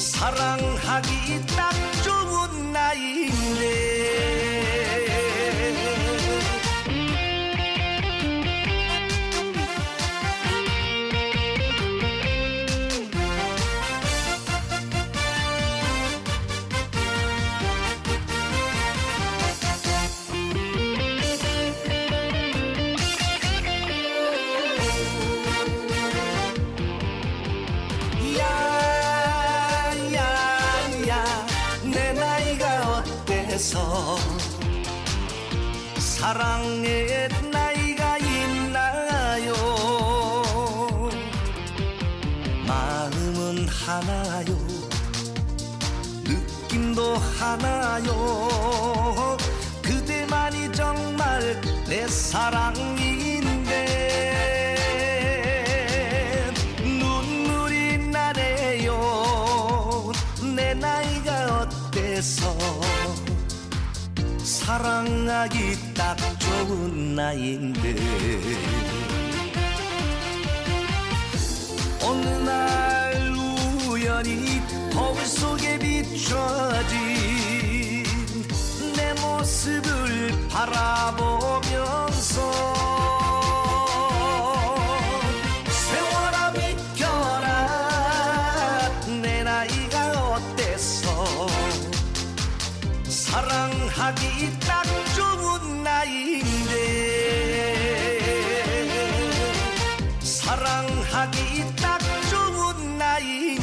사랑하기 딱 좋은 나이인데 어때서 사랑의 나이가 있나요? 마음은 하나요? 느낌도 하나요 사랑하기 딱 좋은 나이인데. 어느 날 우연히 거울 속에 비춰진 내 모습을 바라보면서 세월아 비켜라. 내 나이가 어때서 사랑하기 딱 좋은 나이인데. 사랑하기 딱 좋은 나이인데